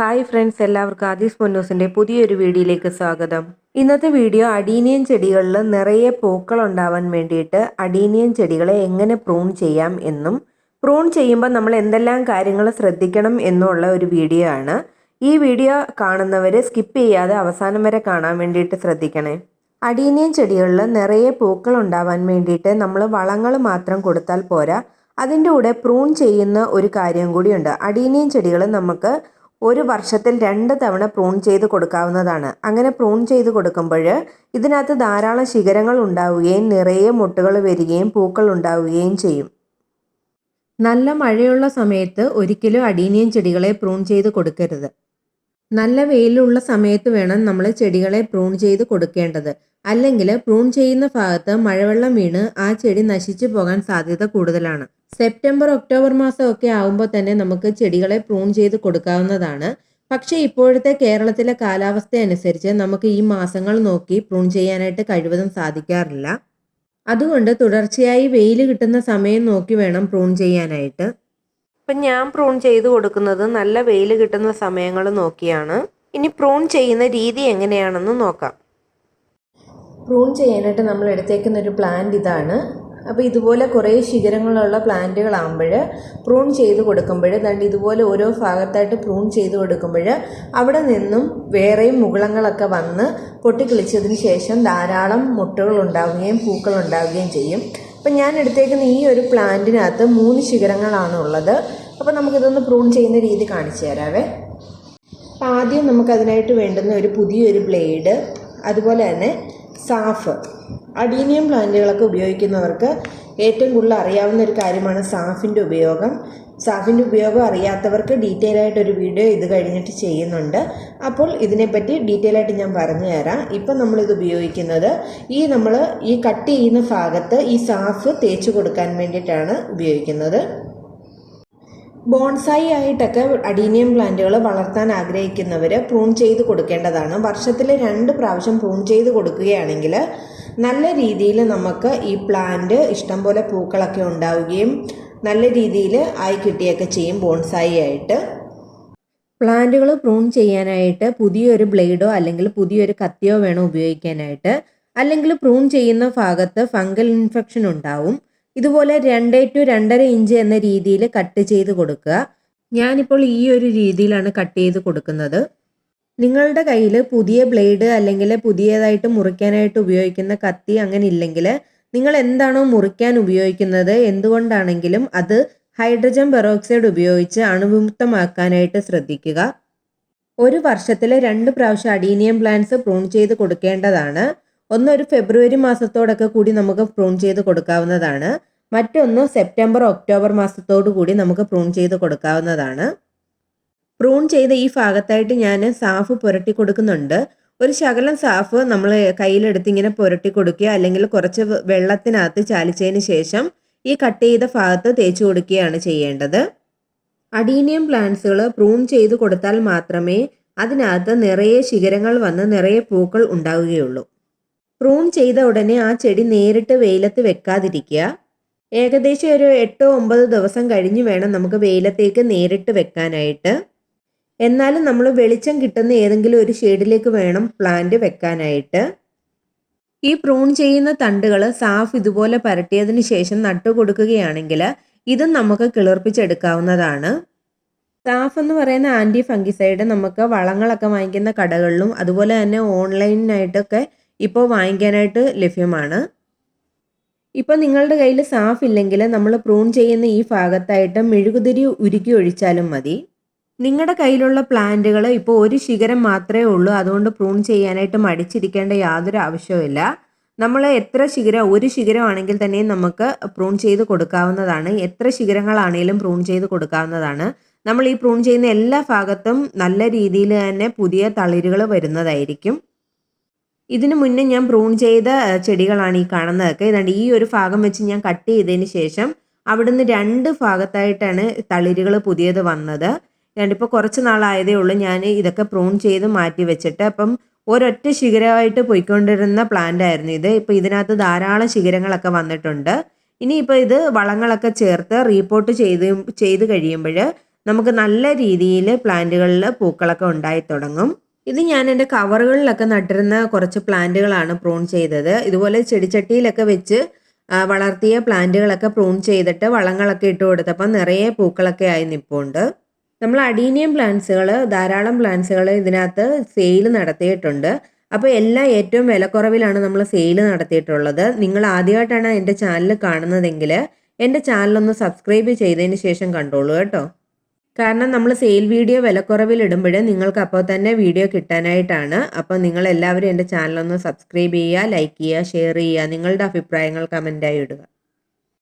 Hi friends എല്ലാവർക്കും ആദീസ് പൊന്നൂസിന്റെ പുതിയൊരു വീഡിയോയിലേക്ക് സ്വാഗതം. ഇന്നത്തെ വീഡിയോ അഡീനിയൻ ചെടികളിൽ നിറയെ പൂക്കൾ ഉണ്ടാവാൻ വേണ്ടിയിട്ട് അഡീനിയൻ ചെടികളെ എങ്ങനെ പ്രൂൺ ചെയ്യാം എന്നും പ്രൂൺ ചെയ്യുമ്പോൾ നമ്മൾ എന്തെല്ലാം കാര്യങ്ങൾ ശ്രദ്ധിക്കണം എന്നുള്ള ഒരു വീഡിയോ ആണ്. ഈ വീഡിയോ കാണുന്നവർ സ്കിപ്പ് ചെയ്യാതെ അവസാനം വരെ കാണാൻ വേണ്ടിയിട്ട് ശ്രദ്ധിക്കണേ. അഡീനിയൻ ചെടികളിൽ നിറയെ പൂക്കൾ ഉണ്ടാവാൻ വേണ്ടിയിട്ട് നമ്മൾ വളങ്ങൾ മാത്രം കൊടുത്താൽ പോരാ. അതിന്റെ കൂടെ പ്രൂൺ ചെയ്യുന്ന ഒരു കാര്യം കൂടിയുണ്ട്. അഡീനിയൻ ചെടികൾ നമുക്ക് ഒരു വർഷത്തിൽ രണ്ട് തവണ പ്രൂൺ ചെയ്ത് കൊടുക്കാവുന്നതാണ്. അങ്ങനെ പ്രൂൺ ചെയ്ത് കൊടുക്കുമ്പോൾ ഇതിനകത്ത് ധാരാളം ശിഖരങ്ങൾ ഉണ്ടാവുകയും നിറയെ മുട്ടുകൾ വരികയും പൂക്കൾ ഉണ്ടാവുകയും ചെയ്യും. നല്ല മഴയുള്ള സമയത്ത് ഒരിക്കലും അടീനിയം ചെടികളെ പ്രൂൺ ചെയ്ത് കൊടുക്കരുത്. നല്ല വെയിലുള്ള സമയത്ത് വേണം നമ്മൾ ചെടികളെ പ്രൂൺ ചെയ്ത് കൊടുക്കേണ്ടത്. അല്ലെങ്കിൽ പ്രൂൺ ചെയ്യുന്ന ഭാഗത്ത് മഴവെള്ളം വീണ് ആ ചെടി നശിച്ചു പോകാൻ സാധ്യത കൂടുതലാണ്. സെപ്റ്റംബർ ഒക്ടോബർ മാസമൊക്കെ ആകുമ്പോൾ തന്നെ നമുക്ക് ചെടികളെ പ്രൂൺ ചെയ്ത് കൊടുക്കാവുന്നതാണ്. പക്ഷേ ഇപ്പോഴത്തെ കേരളത്തിലെ കാലാവസ്ഥ അനുസരിച്ച് നമുക്ക് ഈ മാസങ്ങൾ നോക്കി പ്രൂൺ ചെയ്യാനായിട്ട് കഴിവതും സാധിക്കാറില്ല. അതുകൊണ്ട് തുടർച്ചയായി വെയിൽ കിട്ടുന്ന സമയം നോക്കി വേണം പ്രൂൺ ചെയ്യാനായിട്ട്. ഇപ്പം ഞാൻ പ്രൂൺ ചെയ്ത് കൊടുക്കുന്നത് നല്ല വെയിൽ കിട്ടുന്ന സമയങ്ങൾ നോക്കിയാണ്. ഇനി പ്രൂൺ ചെയ്യുന്ന രീതി എങ്ങനെയാണെന്ന് നോക്കാം. പ്രൂൺ ചെയ്യാനായിട്ട് നമ്മൾ എടുത്തേക്കുന്ന ഒരു പ്ലാന്റ് ഇതാണ്. അപ്പോൾ ഇതുപോലെ കുറേ ശിഖരങ്ങളുള്ള പ്ലാന്റുകളാകുമ്പോൾ പ്രൂൺ ചെയ്ത് കൊടുക്കുമ്പോൾ ദണ്ട് ഇതുപോലെ ഓരോ ഭാഗത്തായിട്ട് പ്രൂൺ ചെയ്ത് കൊടുക്കുമ്പോൾ അവിടെ നിന്നും വേറെയും മുകുളങ്ങളൊക്കെ വന്ന് പൊട്ടിക്കിളിച്ചതിന് ശേഷം ധാരാളം മുട്ടകൾ ഉണ്ടാവുകയും പൂക്കൾ ഉണ്ടാവുകയും ചെയ്യും. അപ്പം ഞാൻ എടുത്തേക്കുന്ന ഈ ഒരു പ്ലാന്റിനകത്ത് മൂന്ന് ശിഖരങ്ങളാണ് ഉള്ളത്. അപ്പോൾ നമുക്കിതൊന്ന് പ്രൂൺ ചെയ്യുന്ന രീതി കാണിച്ചു തരാവേ. ആദ്യം നമുക്കതിനായിട്ട് വേണ്ടുന്ന ഒരു പുതിയൊരു ബ്ലേഡ് അതുപോലെ തന്നെ സാഫ്. അഡീനിയം പ്ലാന്റുകളൊക്കെ ഉപയോഗിക്കുന്നവർക്ക് ഏറ്റവും കൂടുതൽ അറിയാവുന്ന ഒരു കാര്യമാണ് സാഫിന്റെ ഉപയോഗം. സാഫിന്റെ ഉപയോഗം അറിയാത്തവർക്ക് ഡീറ്റെയിൽ ആയിട്ട് ഒരു വീഡിയോ ഇത് കഴിഞ്ഞിട്ട് ചെയ്യുന്നുണ്ട്. അപ്പോൾ ഇതിനെപ്പറ്റി ഡീറ്റെയിൽ ആയിട്ട് ഞാൻ പറഞ്ഞു തരാം. ഇപ്പം നമ്മളിത് ഉപയോഗിക്കുന്നത് ഈ നമ്മൾ ഈ കട്ട് ചെയ്യുന്ന ഭാഗത്ത് ഈ സാഫ് തേച്ച് കൊടുക്കാൻ വേണ്ടിയിട്ടാണ് ഉപയോഗിക്കുന്നത്. ബോൺസായി ആയിട്ടൊക്കെ അഡീനിയം പ്ലാന്റുകൾ വളർത്താൻ ആഗ്രഹിക്കുന്നവർ പ്രൂൺ ചെയ്ത് കൊടുക്കേണ്ടതാണ്. വർഷത്തിൽ രണ്ട് പ്രാവശ്യം പ്രൂൺ ചെയ്ത് കൊടുക്കുകയാണെങ്കിൽ നല്ല രീതിയിൽ നമുക്ക് ഈ പ്ലാന്റ് ഇഷ്ടംപോലെ പൂക്കളൊക്കെ ഉണ്ടാവുകയും നല്ല രീതിയിൽ ആയി കിട്ടുകയൊക്കെ ചെയ്യും ബോൺസായി ആയിട്ട്. പ്ലാന്റുകൾ പ്രൂൺ ചെയ്യാനായിട്ട് പുതിയൊരു ബ്ലേഡോ അല്ലെങ്കിൽ പുതിയൊരു കത്തിയോ വേണം ഉപയോഗിക്കാനായിട്ട്. അല്ലെങ്കിൽ പ്രൂൺ ചെയ്യുന്ന ഭാഗത്ത് ഫംഗൽ ഇൻഫെക്ഷൻ ഉണ്ടാവും. ഇതുപോലെ രണ്ട് ടു രണ്ടര ഇഞ്ച് എന്ന രീതിയിൽ കട്ട് ചെയ്ത് കൊടുക്കുക. ഞാനിപ്പോൾ ഈ ഒരു രീതിയിലാണ് കട്ട് ചെയ്ത് കൊടുക്കുന്നത്. നിങ്ങളുടെ കയ്യിൽ പുതിയ ബ്ലേഡ് അല്ലെങ്കിൽ പുതിയതായിട്ട് മുറിക്കാനായിട്ട് ഉപയോഗിക്കുന്ന കത്തി അങ്ങനെ ഇല്ലെങ്കിൽ നിങ്ങൾ എന്താണോ മുറിക്കാൻ ഉപയോഗിക്കുന്നത് എന്തുകൊണ്ടാണെങ്കിലും അത് ഹൈഡ്രജൻ പെറോക്സൈഡ് ഉപയോഗിച്ച് അണുവിമുക്തമാക്കാനായിട്ട് ശ്രദ്ധിക്കുക. ഒരു വർഷത്തിൽ രണ്ട് പ്രാവശ്യം അഡീനിയം പ്ലാന്റ്സ് പ്രൂൺ ചെയ്ത് കൊടുക്കേണ്ടതാണ്. ഒന്ന് ഒരു ഫെബ്രുവരി മാസത്തോടൊക്കെ കൂടി നമുക്ക് പ്രൂൺ ചെയ്ത് കൊടുക്കാവുന്നതാണ്. മറ്റൊന്ന് സെപ്റ്റംബർ ഒക്ടോബർ മാസത്തോടു കൂടി നമുക്ക് പ്രൂൺ ചെയ്ത് കൊടുക്കാവുന്നതാണ്. പ്രൂൺ ചെയ്ത ഈ ഭാഗത്തായിട്ട് ഞാൻ സാഫ് പുരട്ടി കൊടുക്കുന്നുണ്ട്. ഒരു ശകലം സാഫ് നമ്മൾ കയ്യിലെടുത്ത് ഇങ്ങനെ പുരട്ടി കൊടുക്കുക അല്ലെങ്കിൽ കുറച്ച് വെള്ളത്തിനകത്ത് ചാലിച്ചതിന് ശേഷം ഈ കട്ട് ചെയ്ത ഭാഗത്ത് തേച്ച് കൊടുക്കുകയാണ് ചെയ്യേണ്ടത്. അഡീനിയം പ്ലാന്റ്സുകൾ പ്രൂൺ ചെയ്ത് കൊടുത്താൽ മാത്രമേ അതിനകത്ത് നിറയെ ശിഖരങ്ങൾ വന്ന് നിറയെ പൂക്കൾ ഉണ്ടാവുകയുള്ളൂ. പ്രൂൺ ചെയ്ത ഉടനെ ആ ചെടി നേരിട്ട് വെയിലത്ത് വെക്കാതിരിക്കുക. ഏകദേശം ഒരു എട്ടോ ഒമ്പത് ദിവസം കഴിഞ്ഞ് വേണം നമുക്ക് വെയിലത്തേക്ക് നേരിട്ട് വെക്കാനായിട്ട്. എന്നാലും നമ്മൾ വെളിച്ചം കിട്ടുന്ന ഏതെങ്കിലും ഒരു ഷെയ്ഡിലേക്ക് വേണം പ്ലാന്റ് വെക്കാനായിട്ട്. ഈ പ്രൂൺ ചെയ്യുന്ന തണ്ടുകൾ സാഫ് ഇതുപോലെ പരട്ടിയതിന് ശേഷം നട്ടു കൊടുക്കുകയാണെങ്കിൽ ഇതും നമുക്ക് കിളിർപ്പിച്ചെടുക്കാവുന്നതാണ്. സാഫ് എന്ന് പറയുന്ന ആന്റി ഫംഗിസൈഡ് നമുക്ക് വളങ്ങളൊക്കെ വാങ്ങിക്കുന്ന കടകളിലും അതുപോലെ തന്നെ ഓൺലൈനായിട്ടൊക്കെ ഇപ്പോൾ വാങ്ങിക്കാനായിട്ട് ലഭ്യമാണ്. ഇപ്പോൾ നിങ്ങളുടെ കയ്യിൽ സാഫ് ഇല്ലെങ്കിൽ നമ്മൾ പ്രൂൺ ചെയ്യുന്ന ഈ ഭാഗത്തായിട്ട് മെഴുകുതിരി ഉരുക്കി ഒഴിച്ചാലും മതി. നിങ്ങളുടെ കയ്യിലുള്ള പ്ലാന്റുകൾ ഇപ്പോൾ ഒരു ശിഖരം മാത്രമേ ഉള്ളൂ. അതുകൊണ്ട് പ്രൂൺ ചെയ്യാനായിട്ട് മടിച്ചിരിക്കേണ്ട യാതൊരു ആവശ്യവുമില്ല നമ്മൾ എത്ര ശിഖരം ഒരു ശിഖരമാണെങ്കിൽ തന്നെയും നമുക്ക് പ്രൂൺ ചെയ്ത് കൊടുക്കാവുന്നതാണ്. എത്ര ശിഖരങ്ങളാണെങ്കിലും പ്രൂൺ ചെയ്ത് കൊടുക്കാവുന്നതാണ്. നമ്മൾ ഈ പ്രൂൺ ചെയ്യുന്ന എല്ലാ ഭാഗത്തും നല്ല രീതിയിൽ തന്നെ പുതിയ തളിരുകൾ വരുന്നതായിരിക്കും. ഇതിനു മുന്നേ ഞാൻ പ്രൂൺ ചെയ്ത ചെടികളാണ് ഈ കാണുന്നതൊക്കെ. ഇതാണ്ട് ഈ ഒരു ഭാഗം വെച്ച് ഞാൻ കട്ട് ചെയ്തതിന് ശേഷം അവിടുന്ന് രണ്ട് ഭാഗത്തായിട്ടാണ് തളിരുകൾ പുതിയത് വന്നത്. ഇപ്പോൾ കുറച്ച് നാളായതേ ഉള്ളൂ. ഞാൻ ഇതൊക്കെ പ്രൂൺ ചെയ്ത് മാറ്റി വെച്ചിട്ട് അപ്പം ഒരൊറ്റ ശിഖരമായിട്ട് പോയിക്കൊണ്ടിരുന്ന പ്ലാന്റ് ആയിരുന്നു ഇത്. ഇപ്പോൾ ഇതിനകത്ത് ധാരാളം ശിഖരങ്ങളൊക്കെ വന്നിട്ടുണ്ട്. ഇനിയിപ്പോൾ ഇത് വളങ്ങളൊക്കെ ചേർത്ത് റീപോർട്ട് ചെയ്ത് ചെയ്ത് കഴിയുമ്പോൾ നമുക്ക് നല്ല രീതിയിൽ പ്ലാന്റുകളിൽ പൂക്കളൊക്കെ ഉണ്ടായി തുടങ്ങും. ഇത് ഞാൻ എന്റെ കവറുകളിലൊക്കെ നട്ടിരുന്ന കുറച്ച് പ്ലാന്റുകളാണ് പ്രൂൺ ചെയ്തത്. ഇതുപോലെ ചെടിച്ചട്ടിയിലൊക്കെ വെച്ച് വളർത്തിയ പ്ലാന്റുകളൊക്കെ പ്രൂൺ ചെയ്തിട്ട് വളങ്ങളൊക്കെ ഇട്ട് കൊടുത്തപ്പോൾ നിറയെ പൂക്കളൊക്കെ ആയി നിൽപ്പുണ്ട് നമ്മൾ അഡീനിയം പ്ലാന്റ്സുകൾ ധാരാളം പ്ലാന്റ്സുകൾ ഇതിനകത്ത് സെയിൽ നടത്തിയിട്ടുണ്ട്. അപ്പോൾ എല്ലാം ഏറ്റവും വിലക്കുറവിലാണ് നമ്മൾ സെയിൽ നടത്തിയിട്ടുള്ളത്. നിങ്ങൾ ആദ്യമായിട്ടാണ് എന്റെ ചാനൽ കാണുന്നതെങ്കിൽ എന്റെ ചാനലൊന്ന് സബ്സ്ക്രൈബ് ചെയ്തതിന് ശേഷം കണ്ടോളൂ കേട്ടോ. കാരണം നമ്മൾ സെയിൽ വീഡിയോ വിലക്കുറവിൽ ഇടുമ്പോൾ നിങ്ങൾക്ക് അപ്പോൾ തന്നെ വീഡിയോ കിട്ടാനായിട്ടാണ്. അപ്പോൾ നിങ്ങൾ എല്ലാവരും എന്റെ ചാനലൊന്ന് സബ്സ്ക്രൈബ് ചെയ്യുക ലൈക്ക് ചെയ്യുക ഷെയർ ചെയ്യുക നിങ്ങളുടെ അഭിപ്രായങ്ങൾ കമന്റായി ഇടുക.